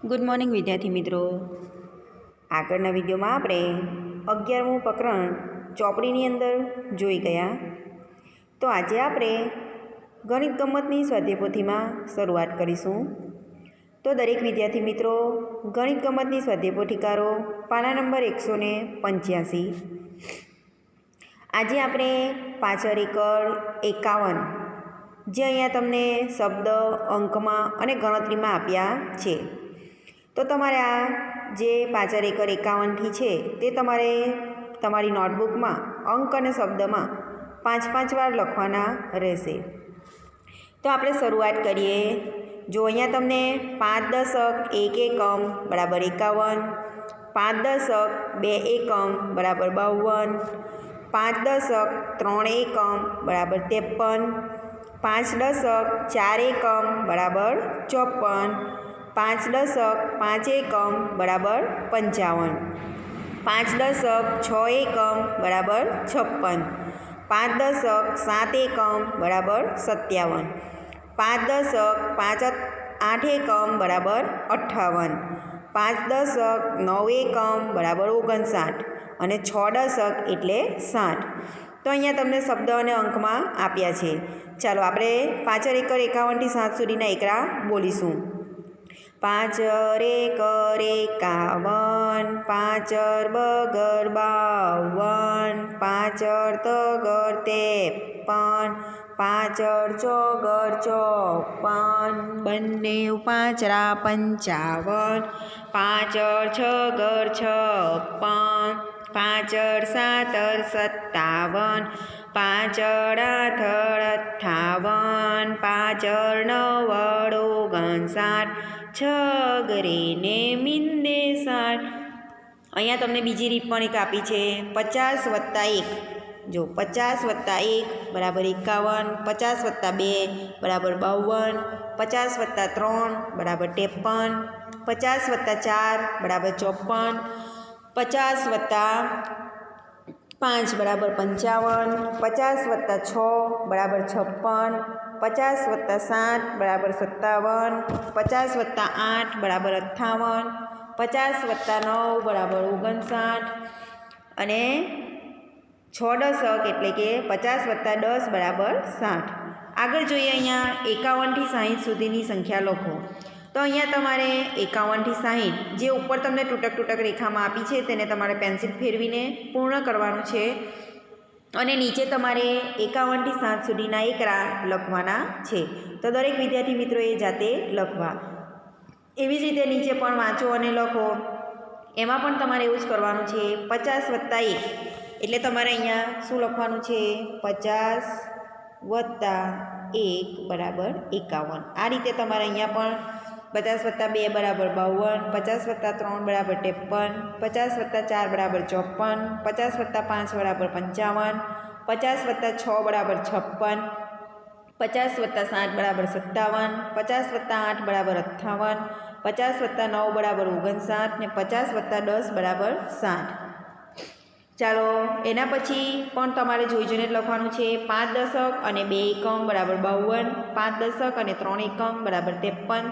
Good morning વિદ્યાર્થી મિત્રો. આગળના વિડીયોમાં આપણે અગિયારમું પ્રકરણ ચોપડીની અંદર જોઈ ગયા. તો આજે આપણે ગણિત ગમતની સ્વાધ્યાયપોથીમાં શરૂઆત કરીશું. તો દરેક વિદ્યાર્થી મિત્રો, ગણિત ગમતની સ્વાધ્યાયપોથીકારો, પાના નંબર એકસો ને પંચ્યાસી. આજે આપણે પાછળ એકડ એકાવન, જે અહીંયા તમને શબ્દ, અંકમાં અને ગણતરીમાં આપ્યા છે. તો તમારે આ જે પાંચર એકર એકાવનથી છે, તે તમારે તમારી નોટબુકમાં, અંક અને શબ્દમાં પાંચ પાંચ વાર લખવાના રહેશે. તો આપણે શરૂઆત કરીએ. જો અહીંયા તમને પાંચ દશક, એક એકમ, બરાબર એકાવન. પાંચ દશક, બે એકમ, બરાબર બાવન. પાંચ દશક, ત્રણ એકમ, બરાબર ત્રેપન. પાંચ દશક, ચાર એકમ, બરાબર ચોપન. પાંચ દશક, પાંચ એકમ, બરાબર પંચાવન. પાંચ દશક, છ એકમ, બરાબર છપ્પન. પાંચ દશક, સાત એકમ, બરાબર સત્યાવન. પાંચ દશક, પાંચ આઠ એકમ, બરાબર અઠ્ઠાવન. પાંચ દશક, નવ એકમ, બરાબર ઓગણસાઠ. અને છ દશક એટલે સાઠ. તો અહીંયા તમને શબ્દ અને અંકમાં આપ્યા છે. ચાલો, આપણે પાછળ એકર એકાવનથી સાત સુધીના એકરા બોલીશું. પાંચર કરે એકાવન પાંચર બગર બાવન પાંચર તગર ત્રેપન પાંચર ચોગર ચોપન, બંને પાંચરા પંચાવન પાંચર છગર છપ્પન પાંચર સાતર સત્તાવન પાંચર આઠર અઠ્ઠાવન પાંચર નવડ ઓગણસાઠ છગરે ને મિંદે સાઠ. અહીંયા તમને બીજી રીત પણ એક આપી છે. પચાસ વત્તા એક. જો, પચાસ વત્તા એક બરાબર એકાવન, પચાસ વત્તા બે બરાબર બાવન, પચાસ વત્તા ત્રણ બરાબર ત્રેપન, પચાસ વત્તા ચાર બરાબર ચોપન, પચાસ વત્તા પાંચ બરાબર પંચાવન, પચાસ વત્તા છ બરાબર છપ્પન પચાસ વત્તા સાત બરાબર સત્તાવન, પચાસ વત્તા આઠ બરાબર અઠ્ઠાવન, પચાસ વત્તા નવ બરાબર ઓગણસાઠ અને છ દશક એટલે કે પચાસ વત્તા દસ બરાબર સાઠ. આગળ જોઈએ અહીંયા એકાવનથી સાહીઠ સુધીની સંખ્યા લખો. તો અહીંયા તમારે એકાવનથી સાહીઠ, જે ઉપર તમને તૂટક તૂટક રેખામાં આપી છે તેને તમારે પેન્સિલ ફેરવીને પૂર્ણ કરવાનું છે. અને નીચે તમારે એકાવનથી સાત સુધીના એકરા લખવાના છે. તો દરેક વિદ્યાર્થી મિત્રોએ જાતે લખવા. એવી જ રીતે નીચે પણ વાંચો અને લખો. એમાં પણ તમારે એવું જ કરવાનું છે, પચાસ વત્તા એક. એટલે તમારે અહીંયા શું લખવાનું છે? પચાસ વત્તા એક બરાબર એકાવન. આ રીતે તમારે અહીંયા પણ પચાસ વત્તા બે બરાબર બાવન, પચાસ વત્તા ત્રણ બરાબર ત્રેપન, પચાસ વત્તા ચાર બરાબર ચોપન, પચાસ વત્તા પાંચ બરાબર પંચાવન, પચાસ વત્તા છ બરાબર છપ્પન, પચાસ વત્તા સાત બરાબર સત્તાવન, પચાસ વત્તા આઠ બરાબર અઠ્ઠાવન, પચાસ વત્તા નવ બરાબર ઓગણસાઠ ને પચાસ વત્તા દસ બરાબર સાઠ. ચાલો, એના પછી પણ તમારે જોઈ જોઈને લખવાનું છે પાંચ દશક અને બે એકમ બરાબર બાવન, પાંચ દશક અને ત્રણ એકમ બરાબર ત્રેપન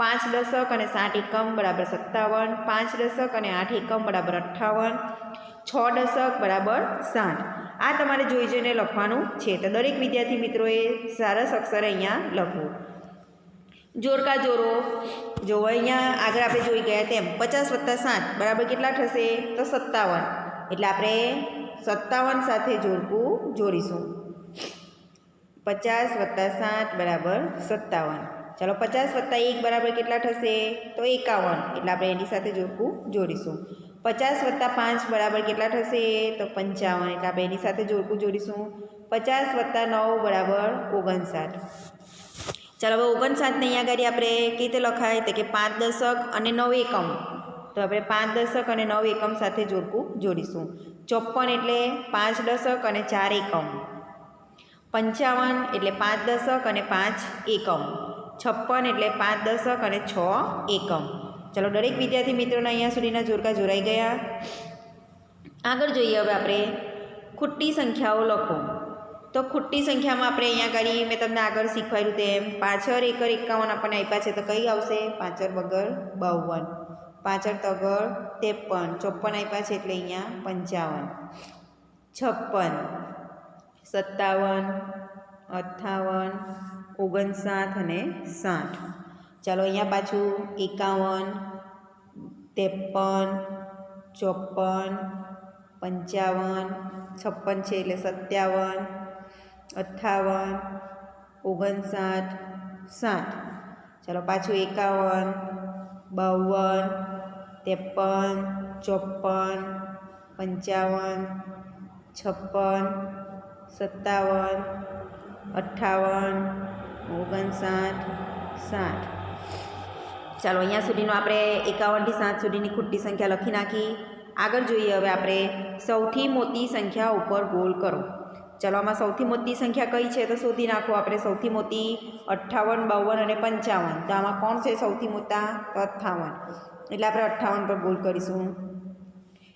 પાંચ દશક અને સાત એકમ બરાબર સત્તાવન, પાંચ દશક અને આઠ એકમ બરાબર અઠ્ઠાવન, છ દશક બરાબર સાઠ. આ તમારે જોઈ જોઈને લખવાનું છે. તો દરેક વિદ્યાર્થી મિત્રોએ સરસ અક્ષરે અહીંયા લખવું. જોરકા જોરો જો અહીંયા આગળ આપણે જોઈ ગયા તેમ પચાસ વત્તા સાત બરાબર કેટલા થશે? તો સત્તાવન. એટલે આપણે સત્તાવન સાથે જોડકું જોડીશું. પચાસ વત્તા સાત બરાબર સત્તાવન. ચાલો પચાસ વત્તા એક બરાબર કેટલા થશે? તો એકાવન. એટલે આપણે એની સાથે જોડકું જોડીશું. પચાસ વત્તા પાંચ બરાબર કેટલા થશે? તો પંચાવન. એટલે આપણે એની સાથે જોડકું જોડીશું. પચાસ વત્તા નવ બરાબર ઓગણસાઠ. ચાલો હવે ઓગણસાઠને અહીંયા આગળ આપણે કઈ રીતે લખાય? તો કે પાંચ દશક અને નવ એકમ. તો આપણે પાંચ દશક અને નવ એકમ સાથે જોડકું જોડીશું. ચોપ્પન એટલે પાંચ દશક અને ચાર એકમ. પંચાવન એટલે પાંચ દશક અને પાંચ એકમ. છપ્પન એટલે પાંચ દશક અને છ એકમ. ચલો, દરેક વિદ્યાર્થી મિત્રોને અહીંયા સુધીના જોરકા જોડાઈ ગયા. આગળ જોઈએ હવે આપણે ખુટ્ટી સંખ્યાઓ લખો. તો ખુટ્ટી સંખ્યામાં આપણે અહીંયા આગળ મેં તમને આગળ શીખવાડ્યું તેમ, પાછળ એકર એકાવન આપણને આપ્યા છે તો કઈ આવશે? પાછળ બગર બાવન. પાછળ તગર ત્રેપન. ચોપન આપ્યા છે એટલે અહીંયા પંચાવન. છપ્પન. સત્તાવન. અઠ્ઠાવન. ઓગણસાઠ અને સાઠ. ચાલો અહીંયા પાછું એકાવન, ત્રેપન, ચોપન, પંચાવન, છપ્પન છે એટલે સત્યાવન અઠ્ઠાવન ઓગણસાઠ, સાઠ. ચાલો પાછું એકાવન, બાવન, ત્રેપન, ચોપન, પંચાવન, છપ્પન, સત્તાવન અઠ્ઠાવન ઓગણસાઠ, સાઠ. ચાલો, અહીંયા સુધીનું આપણે એકાવનથી સાત સુધીની ખુટ્ટી સંખ્યા લખી નાખી. આગળ જોઈએ, હવે આપણે સૌથી મોટી સંખ્યા ઉપર ગોલ કરો. ચાલો, આમાં સૌથી મોટી સંખ્યા કઈ છે તો શોધી નાખો. આપણે સૌથી મોટી અઠ્ઠાવન, બાવન અને પંચાવન. તો આમાં કોણ છે સૌથી મોટા? તો અઠ્ઠાવન. એટલે આપણે અઠ્ઠાવન પર ગોલ કરીશું.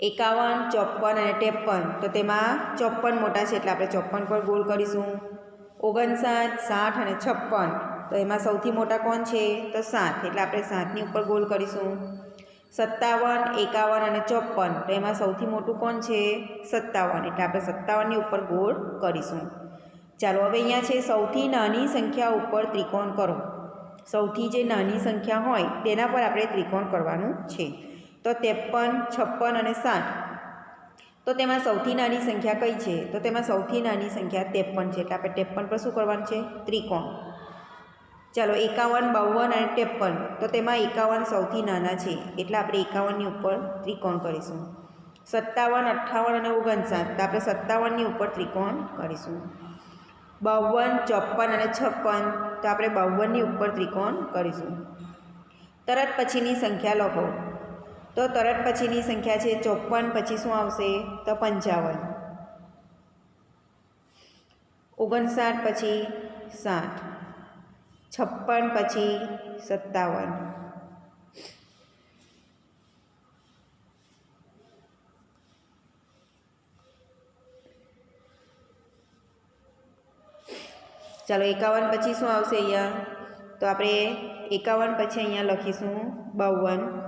એકાવન, ચોપન અને ત્રેપન. તો તેમાં ચોપન મોટા છે એટલે આપણે ચોપન પર ગોલ કરીશું. ઓગણસાઠ, સાઠ અને છપ્પન. તો એમાં સૌથી મોટા કોણ છે? તો સાત. એટલે આપણે સાતની ઉપર ગોલ કરીશું. સત્તાવન, એકાવન અને ચોપન તો એમાં સૌથી મોટું કોણ છે? સત્તાવન. એટલે આપણે સત્તાવનની ઉપર ગોળ કરીશું. ચાલો, હવે અહીંયા છે સૌથી નાની સંખ્યા ઉપર ત્રિકોણ કરો. સૌથી જે નાની સંખ્યા હોય, તેના પર આપણે ત્રિકોણ કરવાનું છે. તો ત્રેપન, છપ્પન અને સાઠ. તો તેમાં સૌથી નાની સંખ્યા કઈ છે? તો તેમાં સૌથી નાની સંખ્યા ત્રેપન છે. એટલે આપણે ત્રેપન પર શું કરવાનું છે? ત્રિકોણ. ચાલો, એકાવન, બાવન અને ત્રેપન. તો તેમાં એકાવન સૌથી નાના છે. એટલે આપણે એકાવનની ઉપર ત્રિકોણ કરીશું. સત્તાવન, અઠ્ઠાવન અને ઓગણસાઠ. તો આપણે સત્તાવનની ઉપર ત્રિકોણ કરીશું. બાવન, ચોપન અને છપ્પન. તો આપણે બાવનની ઉપર ત્રિકોણ કરીશું. તરત પછીની સંખ્યા લખો. તો તરત પછીની સંખ્યા છે ચોપન, પછી શું આવશે? તો પંચાવન. ઓગણસાઠ, પછી સાઠ. છપ્પન, પછી સત્તાવન. ચાલો એકાવન પછી શું આવશે અહીંયા? તો આપણે એકાવન પછી અહીંયા લખીશું બાવન.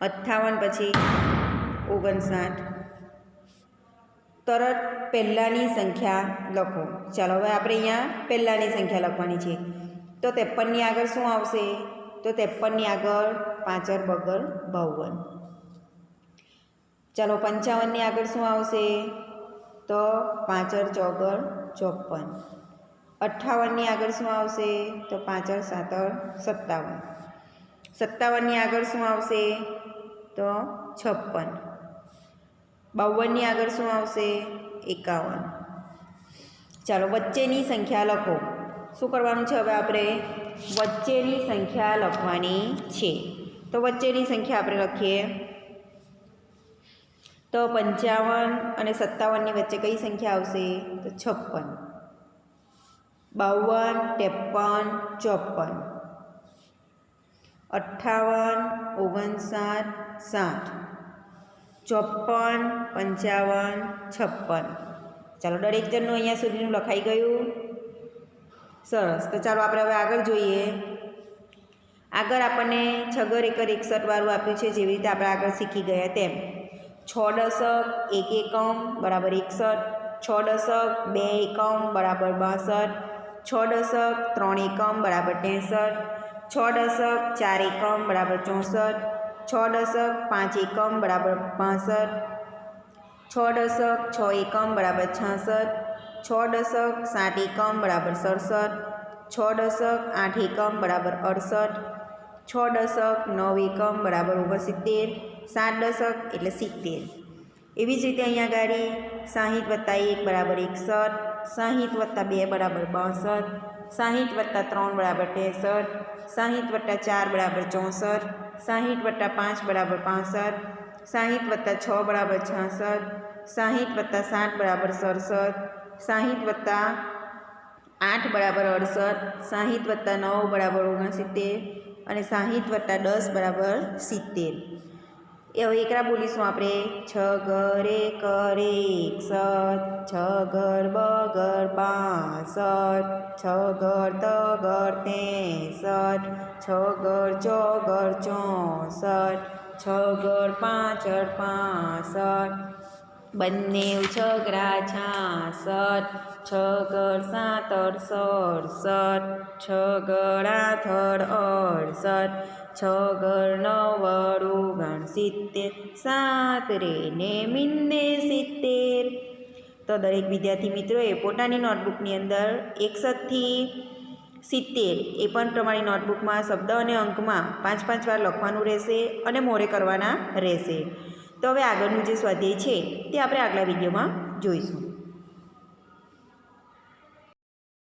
અઠ્ઠાવન પછી ઓગણસાઠ. તરત પહેલાંની સંખ્યા લખો. ચાલો, હવે આપણે અહીંયા પહેલાંની સંખ્યા લખવાની છે. તો ત્રેપનની આગળ શું આવશે? તો ત્રેપનની આગળ પાંચર બગર બાવન. ચાલો, પંચાવનની આગળ શું આવશે? તો પાંચર ચોગર ચોપન. અઠ્ઠાવનની આગળ શું આવશે? તો પાંચર સાતર સત્તાવન. સત્તાવનની આગળ શું આવશે? તો છપ્પન. બાવનની આગળ શું આવશે? એકાવન. ચાલો, વચ્ચેની સંખ્યા લખો. શું કરવાનું છે હવે આપણે? વચ્ચેની સંખ્યા લખવાની છે. તો વચ્ચેની સંખ્યા આપણે લખીએ. તો પંચાવન અને સત્તાવનની વચ્ચે કઈ સંખ્યા આવશે? તો છપ્પન. બાવન, ત્રેપન, ચોપન. અઠ્ઠાવન, ઓગણસાઠ, સાઠ. ચોપન પંચાવન, છપ્પન. ચાલો, દરેક જણનું અહીંયા સુધીનું લખાઈ ગયું. સરસ. તો ચાલો, આપણે હવે આગળ જોઈએ. આગળ આપણને છગર એકર એકસઠવાળું આપ્યું છે, જેવી રીતે આપણે આગળ શીખી ગયા તેમ. છ દશક, એક એકમ, બરાબર એકસઠ. છ દશક, બે એકમ, બરાબર બાસઠ. છ દશક, ત્રણ એકમ, બરાબર ત્રેસઠ. છ દશક, ચાર એકમ, બરાબર ચોસઠ. છ દશક, પાંચ એકમ, બરાબર પાસઠ. છ દશક, છ એકમ, બરાબર છાસઠ. છ દશક, સાત એકમ, બરાબર સડસઠ. છ દશક, આઠ એકમ, બરાબર અડસઠ. છ દશક, નવ એકમ, બરાબર ઓગણસિત્તેર. સાત દશક, એટલે સિત્તેર. એવી જ રીતે અહીંયા ગાડી. સાહીઠ વત્તા એક, બરાબર એકસઠ. સાહીઠ વત્તા બે, બરાબર બાસઠ. સાહીઠ વત્તા ત્રણ બરાબર ત્રેસઠ, સાહીઠ વત્તા ચાર બરાબર ચોસઠ, સાહીઠ વત્તા પાંચ બરાબર પાસઠ, સાહીઠ વત્તા છ બરાબર છાસઠ, સાહીઠ વત્તા સાત બરાબર સડસઠ, સાહીઠ વત્તા આઠ બરાબર અડસઠ, સાહીઠ વત્તા નવ બરાબર ઓગણસિત્તેર અને સાહીઠ વત્તા દસ બરાબર સિત્તેર. એ એકરા બોલીશું આપણે. છ ઘર, એક રે એકસઠ છ ઘર બગર બાસઠ છ ઘર તગર તેસઠ છ ઘર ચોગર ચોસઠ, છ ઘર પાંચર પાસઠ બંને છગરા છાસઠ છ ઘર સાતર સડસઠ છ ઘર આથડ અડસઠ છ ઘર નવડું ગણ સિત્તેર, સાત રે ને મિન્ને સિત્તેર. તો દરેક વિદ્યાર્થી મિત્રોએ પોતાની નોટબુકની અંદર એકસઠથી સિત્તેર એ પણ તમારી નોટબુકમાં શબ્દ અને અંકમાં પાંચ પાંચ વાર લખવાનું રહેશે અને મોરે કરવાના રહેશે. તો હવે આગળનું જે સ્વાધ્યાય છે તે આપણે આગલા વિડીયોમાં જોઈશું.